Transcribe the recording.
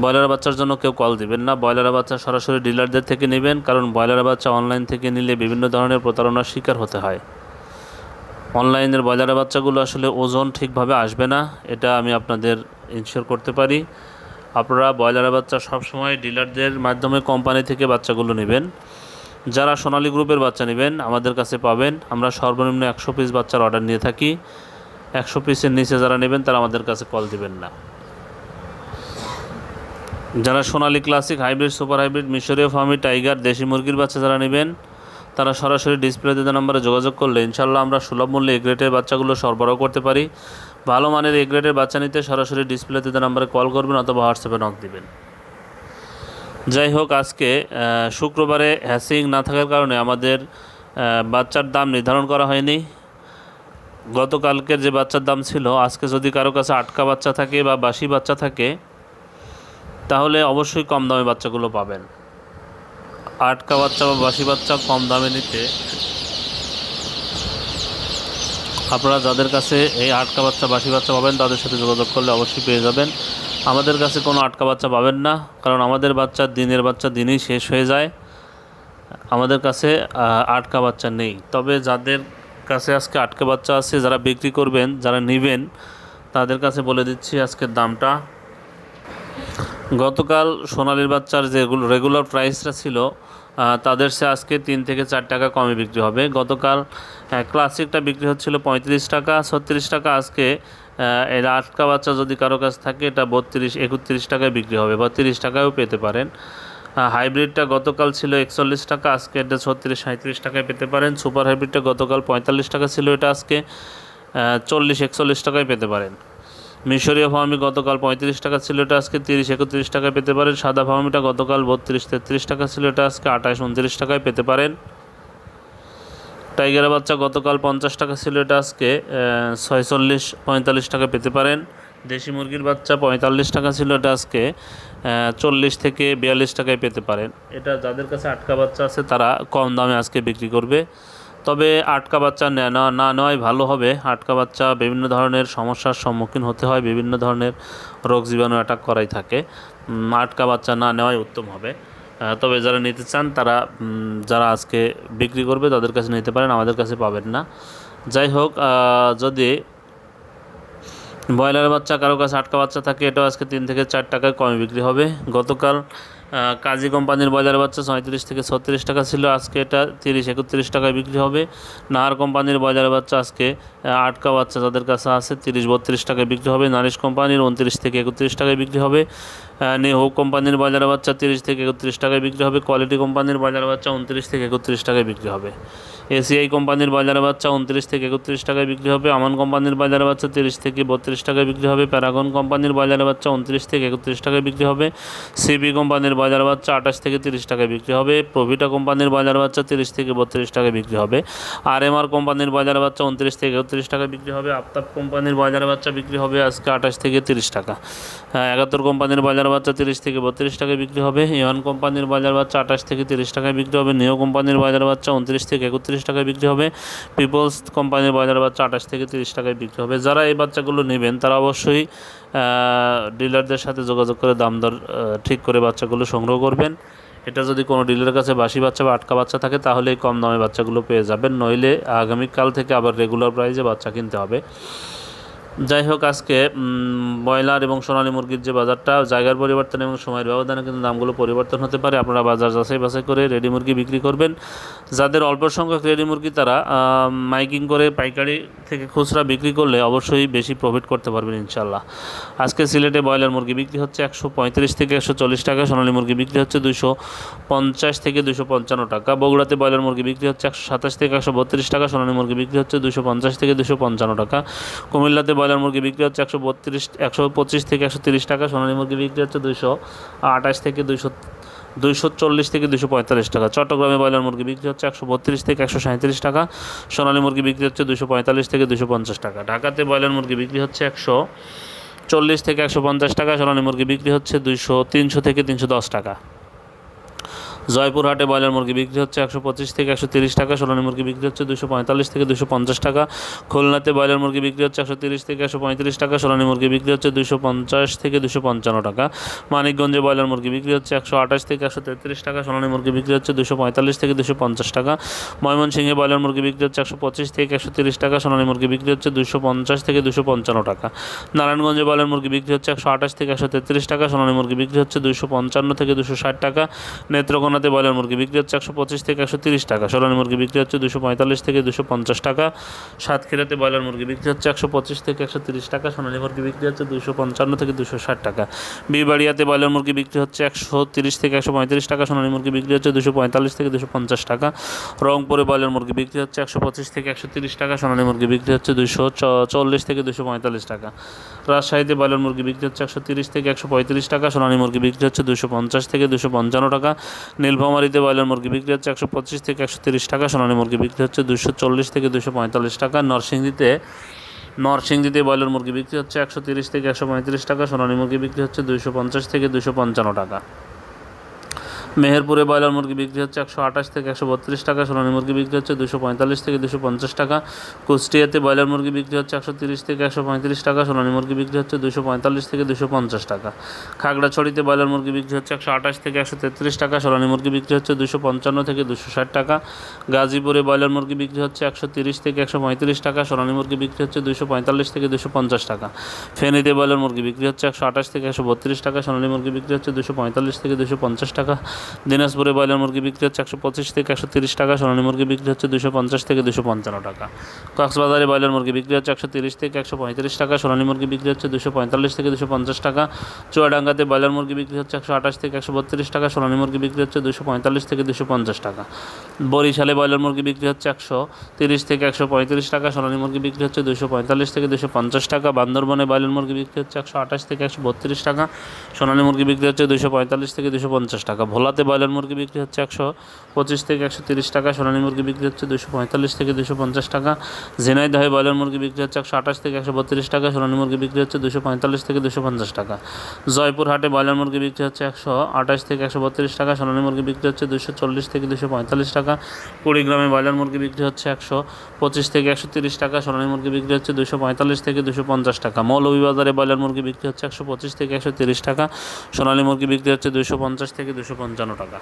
Broiler বাচ্চার জন্য কেউ কল দিবেন না। ব্রয়লার বাচ্চা সরাসরি ডিলারদের থেকে নেবেন, কারণ ব্রয়লার বাচ্চা অনলাইন থেকে নিলে বিভিন্ন ধরনের প্রতারণার শিকার হতে হয়। অনলাইনের ব্রয়লার বাচ্চাগুলো আসলে ওজন ঠিকভাবে আসবে না, এটা আমি আপনাদের ইনশিওর করতে পারি। আপনারা ব্রয়লার বাচ্চা সবসময় ডিলারদের মাধ্যমে কোম্পানি থেকে বাচ্চাগুলো নেবেন। যারা সোনালী গ্রুপের বাচ্চা নেবেন, আমাদের কাছে পাবেন। আমরা সর্বনিম্ন একশো পিস বাচ্চার অর্ডার নিয়ে থাকি। একশো পিসের নিচে যারা নেবেন, তারা আমাদের কাছে কল দিবেন না। যারা Sonali classic, hybrid, super hybrid, মিশরীয় ফার্মি, টাইগার, দেশি মুরগির বাচ্চা যারা নেবেন, তারা সরাসরি ডিসপ্লে দেওয়া নম্বরে যোগাযোগ করলে ইনশাল্লাহ আমরা সুলভ মূল্যে এ বাচ্চাগুলো সরবরাহ করতে পারি। ভালো মানের এ বাচ্চা নিতে সরাসরি ডিসপ্লে দেওয়া নম্বরে কল করবেন অথবা হোয়াটসঅ্যাপে নক দিবেন। যাই হোক, আজকে শুক্রবারে হ্যাসিং না থাকার কারণে আমাদের বাচ্চার দাম নির্ধারণ করা হয়নি। গতকালকের যে বাচ্চার দাম ছিল, আজকে যদি কারও কাছে আটকা বাচ্চা থাকে বা বাসি বাচ্চা থাকে তাহলে অবশ্যই কম দামে বাচ্চাগুলো পাবেন। আটকা বাচ্চা বা বাসি বাচ্চা কম দামে নিতে আপনারা যাদের কাছে এই আটকা বাচ্চা, বাসি বাচ্চা পাবেন, তাদের সাথে যোগাযোগ করলে অবশ্যই পেয়ে যাবেন। আমাদের কাছে কোনো আটকা বাচ্চা পাবেন না, কারণ আমাদের বাচ্চা দিনের বাচ্চা দিনেই শেষ হয়ে যায়। আমাদের কাছে আটকা বাচ্চা নেই। তবে যাদের কাছে আজকে আটকা বাচ্চা আছে, যারা বিক্রি করবেন, যারা নেবেন, তাদের কাছে বলে দিচ্ছি আজকের দামটা। গতকাল সোনালির বাচ্চার যে রেগুলার প্রাইসটা ছিল তাদের সে আজকে তিন থেকে চার টাকা কমে বিক্রি হবে। গতকাল ক্লাসিকটা বিক্রি হচ্ছিল পঁয়ত্রিশ টাকা, ছত্রিশ টাকা আজকে এর আটকা বাচ্চা যদি কারও কাছ থাকে, এটা বত্রিশ, একত্রিশ টাকায় বিক্রি হবে বা তিরিশ টাকায়ও পেতে পারেন। হাইব্রিডটা গতকাল ছিল একচল্লিশ টাকা, আজকে এটা ছত্রিশ সাঁত্রিশ টাকায় পেতে পারেন। সুপার হাইব্রিডটা গতকাল পঁয়তাল্লিশ টাকা ছিল, এটা আজকে চল্লিশ, একচল্লিশ টাকায় পেতে পারেন। মিশরীয় ফার্মি গতকাল পঁয়ত্রিশ টাকা ছিল এটা আজকে তিরিশ, একত্রিশ টাকায় পেতে পারেন। সাদা ফার্মিটা গতকাল বত্রিশ, তেত্রিশ টাকা ছিল এটা আজকে আঠাশ, উনত্রিশ টাকায় পেতে পারেন। টাইগারের বাচ্চা গতকাল পঞ্চাশ টাকা ছিল এটা আজকে ছয়চল্লিশ পঁয়তাল্লিশ টাকা পেতে পারেন। দেশি মুরগির বাচ্চা পঁয়তাল্লিশ টাকা ছিল এটা আজকে চল্লিশ থেকে বিয়াল্লিশ টাকায় পেতে পারেন। এটা যাদের কাছে আটকা বাচ্চা আছে, তারা কম দামে আজকে বিক্রি করবে। তবে আটকা বাচ্চা নেওয়া না- নেওয়াই ভালো হবে। আটকা বাচ্চা বিভিন্ন ধরনের সমস্যার সম্মুখীন হতে হয়, বিভিন্ন ধরনের রোগ জীবাণু অ্যাটাক করাই থাকে। আটকা বাচ্চা না নেওয়াই উত্তম হবে। তবে যারা নিতে চান তারা যারা আজকে বিক্রি করবে তাদের কাছে নিতে পারেন, আমাদের কাছে পাবেন না। যাই হোক যদি ব্রয়লারের বাচ্চা, কারও কাছে আটকা বাচ্চা থাকে, এটাও আজকে তিন থেকে চার টাকায় কমে বিক্রি হবে। গতকাল কাজী কোম্পানির বাজার বাচ্চা সাঁত্রিশ থেকে ছত্রিশ টাকা ছিল। আজকে এটা তিরিশ, একত্রিশ টাকায় বিক্রি হবে। নাহার কোম্পানির বাজার বাচ্চা আজকে আটকা বাচ্চা যাদের কাছে আছে, তিরিশ, বত্রিশ টাকায় বিক্রি হবে। নারিশ কোম্পানির উনত্রিশ থেকে একত্রিশ টাকায় বিক্রি হবে। নেহো কোম্পানির বাজার বাচ্চা তিরিশ থেকে একত্রিশ টাকায় বিক্রি হবে কোয়ালিটি কোম্পানির বাজার বাচ্চা উনত্রিশ থেকে একত্রিশ টাকায় বিক্রি হবে এসিআই কোম্পানির বাজার বাচ্চা উনত্রিশ থেকে একত্রিশ টাকায় বিক্রি হবে আমান কোম্পানির বাজার বাচ্চা তিরিশ থেকে বত্রিশ টাকায় বিক্রি হবে প্যারাগন কোম্পানির বাজার বাচ্চা উনত্রিশ থেকে একত্রিশ টাকায় বিক্রি হবে সিবি কোম্পানির বাজার বাচ্চা আঠাশ থেকে তিরিশ টাকায় বিক্রি হবে প্রভিটা কোম্পানির বাজার বাচ্চা তিরিশ থেকে বত্রিশ টাকায় বিক্রি হবে আর এম আর কোম্পানির বাজার বাচ্চা উনত্রিশ থেকে একত্রিশ টাকায় বিক্রি হবে আফতাব কোম্পানির বাজার বাচ্চা বিক্রি হবে আজকে আঠাশ থেকে তিরিশ টাকা হ্যাঁ, একাত্তর কোম্পানির বাজার বাচ্চা তিরিশ থেকে বত্রিশ টাকায় বিক্রি হবে ইওয়ান কোম্পানির বাজার বাচ্চা আঠাশ থেকে তিরিশ টাকায় বিক্রি হবে, নিও কোম্পানির বাজার বাচ্চা উনত্রিশ থেকে একত্রিশ টাকায় বিক্রি হবে, পিপলস কোম্পানির বাজার বাচ্চা আঠাশ থেকে তিরিশ টাকায় বিক্রি হবে। যারা এই বাচ্চাগুলো নেবেন, তারা অবশ্যই ডিলারদের সাথে যোগাযোগ করে দাম দর ঠিক করে বাচ্চাগুলো সংগ্রহ করবেন। এটা যদি কোনো ডিলারের কাছে বাসি বাচ্চা বা আটকা বাচ্চা থাকে তাহলে কম দামে বাচ্চাগুলো পেয়ে যাবেন। নইলে আগামীকাল থেকে আবার রেগুলার প্রাইসে বাচ্চা কিনতে হবে। যাই হোক, আজকে ব্রয়লার এবং সোনালী মুরগির যে বাজারটা, জায়গার পরিবর্তন এবং সময়ের ব্যবধানে কিন্তু দামগুলো পরিবর্তন হতে পারে। আপনারা বাজার যাচাই বাছাই করে রেডি মুরগি বিক্রি করবেন। যাদের অল্প সংখ্যক রেডি মুরগি, তারা মাইকিং করে পাইকারি থেকে খুচরা বিক্রি করলে অবশ্যই বেশি প্রফিট করতে পারবেন ইনশাল্লাহ আজকে সিলেটে ব্রয়লার মুরগি বিক্রি হচ্ছে একশো পঁয়ত্রিশ থেকে একশো চল্লিশ টাকা, সোনালী মুরগি বিক্রি হচ্ছে দুশো পঞ্চাশ থেকে দুশো পঞ্চান্ন টাকা। বগুড়াতে ব্রয়লার মুরগি বিক্রি হচ্ছে একশো সাতাশ থেকে একশো বত্রিশ টাকা, সোনালী মুরগি বিক্রি হচ্ছে দুশো পঞ্চাশ থেকে দুশো পঞ্চান্ন টাকা। কুমিল্লাতে ব্রয়লার মুরগি বিক্রি হচ্ছে একশো বত্রিশ, একশো পঁচিশ থেকে একশো তিরিশ টাকা, সোনালী মুরগি বিক্রি হচ্ছে দুশো আঠাশ থেকে দুশো দুইশো চল্লিশ থেকে দুশো পঁয়তাল্লিশ টাকা। চট্টগ্রামে ব্রয়লার মুরগি বিক্রি হচ্ছে একশো বত্রিশ থেকে একশো সাঁত্রিশ টাকা, সোনালী মুরগি বিক্রি হচ্ছে দুশো পঁয়তাল্লিশ থেকে দুশো পঞ্চাশ টাকা। ঢাকাতে ব্রয়লার মুরগি বিক্রি হচ্ছে একশো চল্লিশ থেকে একশো পঞ্চাশ টাকা, সোনালী মুরগি বিক্রি হচ্ছে দুইশো তিনশো থেকে তিনশো দশ টাকা। জয়পুরহাটে ব্রয়লার মুরগি বিক্রি হচ্ছে একশো পঁচিশ থেকে একশো তিরিশ টাকা সোনালী মুরগি বিক্রি হচ্ছে দুশো পঁয়তাল্লিশ থেকে দুশো পঞ্চাশ টাকা খুলনাতে ব্রয়লার মুরগি বিক্রি হচ্ছে একশো তিরিশ থেকে একশো পঁয়ত্রিশ টাকা সোনালী মুরগি বিক্রি হচ্ছে দুশো পঞ্চাশ থেকে দুশো পঞ্চান্ন টাকা মানিকগঞ্জে ব্রয়লার মুরগি বিক্রি হচ্ছে একশো আঠাশ থেকে একশো তেত্রিশ টাকা সোনালী মুরগি বিক্রি হচ্ছে দুশো পঁয়তাল্লিশ থেকে দুশো পঞ্চাশ টাকা ময়মনসিংহে ব্রয়লার মুরগি বিক্রি হচ্ছে একশো পঁচিশ থেকে একশো তিরিশ টাকা সোনালী মুরগি বিক্রি হচ্ছে দুশো পঞ্চাশ থেকে দুশো পঞ্চান্ন টাকা নারায়ণগঞ্জে ব্রয়লার মুরগি বিক্রি হচ্ছে একশো আঠাশ থেকে একশো তেত্রিশ টাকা সোনালী মুরগি বিক্রি হচ্ছে দুশো পঞ্চান্ন থেকে দুশো ষাট টাকা নেত্রকোনাতে ব্রয়লার মুরগি বিক্রি হচ্ছে একশো পঁচিশ থেকে একশো তিরিশ টাকা সোনালী মুরগি বিক্রি হচ্ছে দুশো পঁয়তাল্লিশ থেকে দুশো পঞ্চাশ টাকা সাতক্ষীরাতে ব্রয়লার মুরগি বিক্রি হচ্ছে একশো পঁচিশ থেকে একশো তিরিশ টাকা সোনালী মুরগি বিক্রি হচ্ছে দুশো পঞ্চান্ন থেকে দুশো ষাট টাকা বিবাড়িয়াতে ব্রয়লার মুরগি বিক্রি হচ্ছে একশো তিরিশ থেকে একশো পঁয়ত্রিশ টাকা সোনালী মুরগি বিক্রি হচ্ছে দুশো পঁয়তাল্লিশ থেকে দুশো পঞ্চাশ টাকা রংপুরে ব্রয়লার মুরগি বিক্রি হচ্ছে একশো পঁচিশ থেকে একশো তিরিশ টাকা সোনালী মুরগি বিক্রি হচ্ছে দুশো চল্লিশ থেকে দুশো পঁয়তাল্লিশ টাকা রাজশাহীতে ব্রয়লার মুরগি বিক্রি হচ্ছে একশো তিরিশ থেকে একশো পঁয়ত্রিশ টাকা সোনালী মুরগি বিক্রি হচ্ছে দুশো পঞ্চাশ থেকে দুশো পঞ্চান্ন টাকা নীলফামারীতে ব্রয়লার মুরগি বিক্রি হচ্ছে একশো পঁচিশ থেকে একশো তিরিশ টাকা, সোনালী মুরগি বিক্রি হচ্ছে দুশো চল্লিশ থেকে দুশো পঁয়তাল্লিশ টাকা, নরসিংদীতে নরসিংদীতে ব্রয়লার মুরগি বিক্রি হচ্ছে একশো তিরিশ থেকে একশো পঁয়ত্রিশ টাকা, সোনালী মুরগি বিক্রি হচ্ছে দুশো পঞ্চাশ থেকে দুশো পঞ্চান্ন টাকা। মেহেরপুরে ব্রয়লার মুরগি বিক্রি হচ্ছে একশো আঠাশ থেকে একশো বত্রিশ টাকা সোনালী মুরগি বিক্রি হচ্ছে দুশো পঁয়তাল্লিশ থেকে দুশো পঞ্চাশ টাকা কুষ্টিয়াতে ব্রয়লার মুরগি বিক্রি হচ্ছে একশো তিরিশ থেকে একশো পঁয়ত্রিশ টাকা সোনালী মুরগি বিক্রি হচ্ছে দুশো পঁয়তাল্লিশ থেকে দুশো পঞ্চাশ টাকা খাগড়াছড়িতে ব্রয়লার মুরগি বিক্রি হচ্ছে একশো আঠাশ থেকে একশো তেত্রিশ টাকা সোনালী মুরগি বিক্রি হচ্ছে দুশো পঞ্চান্ন থেকে দুশো ষাট টাকা গাজীপুরে ব্রয়লার মুরগি বিক্রি হচ্ছে একশো তিরিশ থেকে একশো পঁয়ত্রিশ টাকা সোনালী মুরগি বিক্রি হচ্ছে দুশো পঁয়তাল্লিশ থেকে দুশো পঞ্চাশ টাকা ফেনীতে ব্রয়লার মুরগি বিক্রি হচ্ছে একশো আঠাশ থেকে একশো বত্রিশ টাকা সোনালী মুরগি বিক্রি হচ্ছে দুশো পঁয়তাল্লিশ থেকে দুশো পঞ্চাশ টাকা দিনাজপুরে ব্রয়লার মুরগি বিক্রি হচ্ছে একশো পঁচিশ থেকে একশো তিরিশ টাকা সোনালী মুরগি বিক্রি হচ্ছে দুশো পঞ্চাশ থেকে দুশো পঞ্চান্ন টাকা কক্সবাজারে ব্রয়লার মুরগি বিক্রি হচ্ছে একশো তিরিশ থেকে একশো পঁয়ত্রিশ টাকা সোনালী মুরগি বিক্রি হচ্ছে দুশো পঁয়তাল্লিশ থেকে দুশো পঞ্চাশ টাকা চুয়াডাঙ্গাতে ব্রয়লার মুরগি বিক্রি হচ্ছে একশো আঠাশ থেকে একশো বত্রিশ টাকা সোনালী মুরগি বিক্রি হচ্ছে দুশো পঁয়তাল্লিশ থেকে দুশো পঞ্চাশ টাকা বরিশালে ব্রয়লার মুরগি বিক্রি হচ্ছে একশো তিরিশ থেকে একশো পঁয়ত্রিশ টাকা সোনালী মুরগি বিক্রি হচ্ছে দুশো পঁয়তাল্লিশ থেকে দুশো পঞ্চাশ টাকা বান্দরবনে ব্রয়লার মুরগি বিক্রি হচ্ছে একশো আঠাশ থেকে একশো বত্রিশ টাকা সোনালী মুরগি বিক্রি হচ্ছে দুশো পঁয়তাল্লিশ থেকে দুশো পঞ্চাশ টাকা ভোলাতে ব্রয়লার মুরগি বিক্রি হচ্ছে একশো পঁচিশ থেকে একশো তিরিশ টাকা সোনালী মুরগি বিক্রি হচ্ছে দুশো পঁয়তাল্লিশ থেকে দুশো পঞ্চাশ টাকা ঝিনাইদহে ব্রয়লার মুরগি বিক্রি হচ্ছে একশো আঠাশ থেকে একশো বত্রিশ টাকা সোনালী মুরগি বিক্রি হচ্ছে দুশো পঁয়তাল্লিশ থেকে দুশো পঞ্চাশ টাকা জয়পুরহাটে ব্রয়লার মুরগি বিক্রি হচ্ছে একশো আঠাশ থেকে একশো বত্রিশ টাকা সোনালী মুরগি বিক্রি হচ্ছে দুশো চল্লিশ থেকে দুশো পঁয়তাল্লিশ টাকা কুড়িগ্রামে ব্রয়লার মুরগি বিক্রি হচ্ছে একশো পঁচিশ থেকে একশো তিরিশ টাকা সোনালী মুরগি বিক্রি হচ্ছে দুশো পঁয়তাল্লিশ থেকে দুশো পঞ্চাশ টাকা মৌলভীবাজারে ব্রয়লার মুরগি বিক্রি হচ্ছে একশো পঁচিশ থেকে একশো তিরিশ টাকা সোনালী মুরগি বিক্রি হচ্ছে দুশো পঞ্চাশ থেকে দুশো পঞ্চান্ন টাকা।